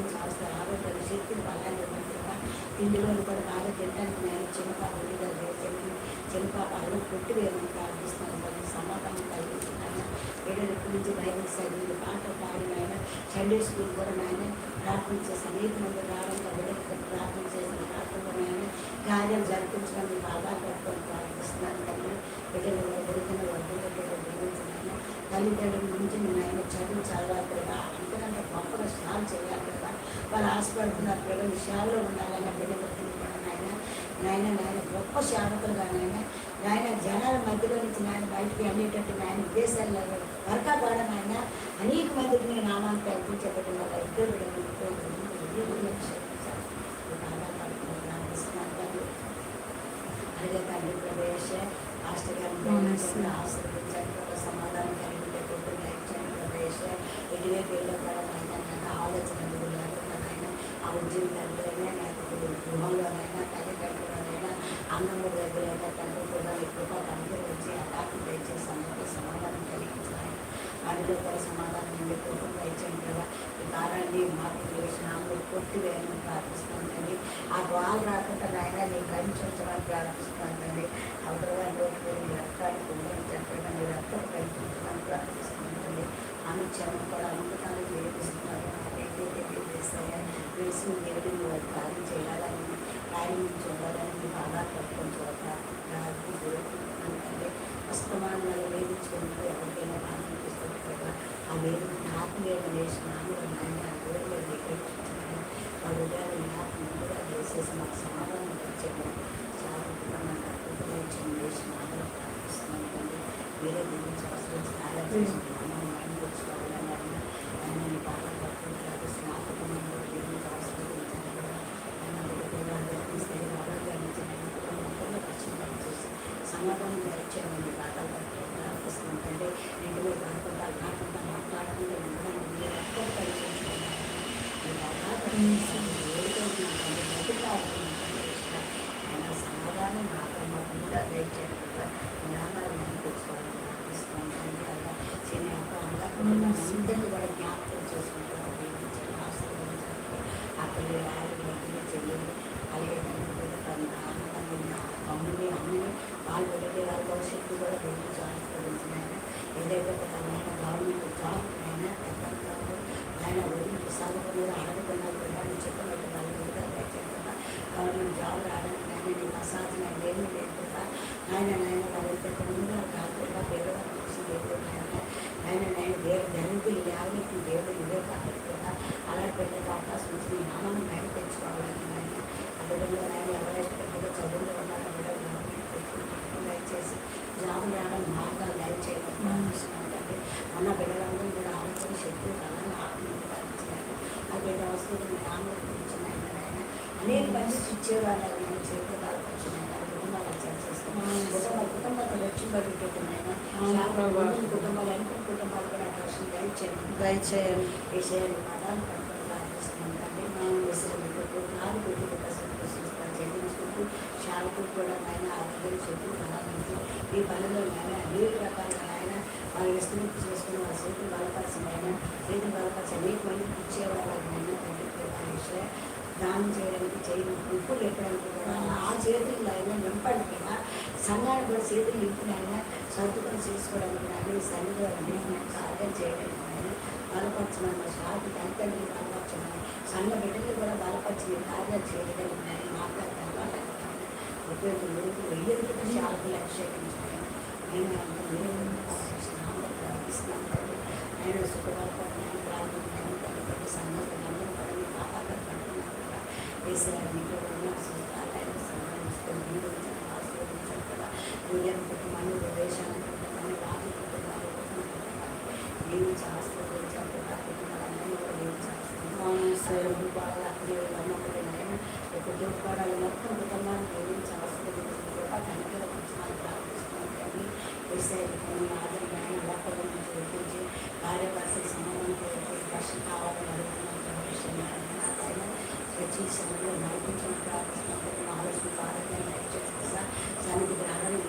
దీవించి అవసరం ఆరోగ్యాలు శక్తిని బలాన్ని ఇవ్వండిగా ఇందులో కూడా బాగా తినడానికి నేను చిన్నపాప పాప ఉండేది వేసండి చిన్న పాప అల్లు కొట్టి వేయమని ప్రార్థిస్తున్నాను మరి సమాధానం కలిగిస్తున్నాను ఏడెక్కి నుంచి బైబిల్ చదివి పాట పాడిన ఆయన సండే స్కూల్ కూడా నాయన ప్రార్థన చేసి ఏది మంది రావడంతో బిడ్డలకు ప్రార్థన చేసిన ప్రార్థనలో నాయన కార్యం జరిపించడం మీకు ఆధార పట్టుకొని ప్రార్థిస్తున్నాను తల్లి బిడ్డలు దొరికిన వర్గంలో దీవించిన తల్లిదండ్రుల నుంచి నేను ఆయన చదువు చదవాలి కదా. అంతకంటే గొప్పగా స్నానం చేయాలి కదా. వాళ్ళు ఆశపడుతున్నారు పిల్లలు విషయాల్లో ఉండాలని బిడ్డలు నాయన నాయన నాయన గొప్ప సేవకులుగా నాయన నాయన జనాల మధ్యలో నుంచి నాయన బయటికి అనేటట్టు నాయన విదేశాల్లో వరకా కూడా నాయన అనేక మందికి నేను నామాన్ని కల్పించబడిన వాళ్ళ ఇద్దరు బిడ్డలు అలాగే తండ్రి ప్రవేశ మాస్టర్ గారిని ఆశ్రయించండి ఒక సమాధానం కలిగి ప్రవేశ ఎటువైపు వెళ్ళో కూడా ఆలోచన ఆ లేకపోతే గృహంలోనైనా తల్లిదండ్రులైనా అన్నము దగ్గరైనా తండ్రి కూడా ఎక్కువగా తండ్రి వచ్చి అటాకు దయచేసి అందరికీ సమాధానం కలిగించాలి వాటిలో కూడా సమాధానం ఉండే కుటుంబ దయచేయండి కదా ఈ కారాన్ని మాకు చేసిన ఆమె కొట్టి వేయమని ఆ గోలు రాకుండా నాయన వేసి దేవుడి వారి కార్యం చేయాలని కార్యం చూడాలని బాగా పట్టుకొని చూడాలి దొరుకుతుందంటే అస్తమానంగా వేధించుకుంటూ ఎవరికైనా బాధ అనిపిస్తుంది కదా. ఆ వేరు ఆత్మీయ వేసిన నాన్న దూరంలో వేయించుకుంటున్నాను వాళ్ళ ఉదయాన్ని ఆత్మ కూడా వేసేసి మాకు సమాధానం వచ్చేది చాలా కుటుంబంగా కుటుంబం వేసిన ఆదరణ ప్రార్థిస్తున్నాను మీరే దీనికి అవసరం కార్యాలు చేసిన అమ్మ మైండ్ తెచ్చుకోవాలని ఆయన ఆయన బాగా పడుతుంటారు స్నాతకంలో దీనికి అవసరం సమాధానం ఇచ్చామని పాఠాలు అనిపిస్తుందంటే రెండు వేల అనుకుంటారు కాకుండా మాట్లాడకుండా ఉండడం మీరు ఎక్కువ పరిశీలించుకున్నారు ఆయన సమాధానం మాట్లాడకుండా దయచేయాలి జ్ఞానాలు మనం తెచ్చుకోవాలని ప్రార్థిస్తున్నాం కదా చిన్న అందరినీ కూడా జ్ఞాపకం చేసుకుంటారు దీవించండి, ఆశీర్వదించండి. ఆ పిల్లలు ఆరోగ్యంగా చెయ్యండి అలాగే అమ్మని అమ్మని వాళ్ళు వెళ్ళే వాళ్ళ భవిష్యత్తు కూడా దేవుడు ఆశీర్వదించిన ఏదైతే ఒక తనమైన గవర్నమెంట్ జాబ్ అయినా ఎక్కడ కాదు ఆయన ఊరికి సాగుకు కూడా ఆడకుండా పిల్లలు చెప్పినట్టు వాళ్ళు కూడా దయచేయకుండా గవర్నమెంట్ జాబ్ రావడానికి ఆయన నీకు అసాధ్యం ఏమీ లేదు కదా ఆయన నాయన వాళ్ళైతే ముందుగా కాకుండా పేదవాళ్ళ కోసం దేవుడు ఆయన ఆయన నేను దేవుడు ధనికులు యావనికి దేవుడు ఇవే కాబట్టి కూడా అలా పెట్టే అవకాశం వచ్చి నీ నామను బయట తెచ్చుకోవాలని ఆయన అదేవిధంగా ఆయన ఎవరైతే పెద్దగా చదువులో ఉన్నారో కూడా దయచేసి జాబ్ రావడం మార్గాలు దయచేయడం ప్రార్థిస్తున్నానండి మన బిడ్డలందరూ కూడా ఆలోచన శక్తి బలాన్ని ఆత్మీయారు ఆమె ఇచ్చిన ఆయన అనేక మంది ఇచ్చేవాళ్ళు నేను చేతులు వచ్చినాయి కుటుంబాలు చేస్తున్నాను కుటుంబ కుటుంబాలు లక్ష్యపడుతున్నాయి కుటుంబాలు అనుకున్న కుటుంబాలు కూడా దర్శనం దయచేయండి దయచేయండి విషయాలు పదాలు పట్టుకొని ప్రార్థిస్తున్నాను విషయాలు నాలుగు పెట్టుకు ప్రశ్నిస్తారు చెల్లించుకుంటూ శాలకు కూడా ఆయన ఆరోగ్యం చెప్పు బలానికి ఈ పనిలో ఆయన అనేక రకాలుగా ఆయన వాళ్ళు విస్తృతి చేసుకుని వాళ్ళ చేతులు బలపరిచిన ఆయన చేతులు బలపరిచి అనేక మందికి ఇచ్చేవాళ్ళు తండ్రి విషయం దానం చేయడానికి చేయడం ఉప్పు లేపడానికి కూడా ఆ చేతుల్లో అయినా నింపండి కదా సంఘాన్ని కూడా చేతులు నింపినైనా సర్దుకొని చేసుకోవడానికి కానీ సన్నిధిలో అనేక కార్యం చేయడానికి కానీ బలపరచమని షాకి తల్లిదండ్రులు బలపరచమని సంఘ బిడ్డలు కూడా బలపరిచి కార్యాలు చేయగలిగిన ఆయన మాట్లాడతాను ఉపయోగం వెయ్యి రూపాయలు అభిషేకించాను నేను నేను ప్రార్థిస్తున్నాను తండ్రి. ఆయన సుఖపడతాను నేను ప్రార్థించాను తల్లిదండ్రులు సంఘటన అందరూ కూడా మీ పడుతున్నాను కూడా ఉన్న సుఖాలైన సంబంధించుకొని జీవించడం ఆశీర్వదించడం కుటుంబాన్ని కుటుంబాన్ని రాజు కుటుంబాలు కుటుంబాన్ని జీవించి ఆశీర్వదించడం కుటుంబాలన్నీ కూడా జీవించి బాగా అక్కడే నమ్మకమైన కుటుంబాలు మొత్తం కుటుంబాన్ని జీవించి కూడా సన్నిధిలో నడిపించమని ప్రార్థిస్తున్నాం ఆలోచన బాగా నడిచేస్తున్నా సన్నిధి ప్రాణాన్ని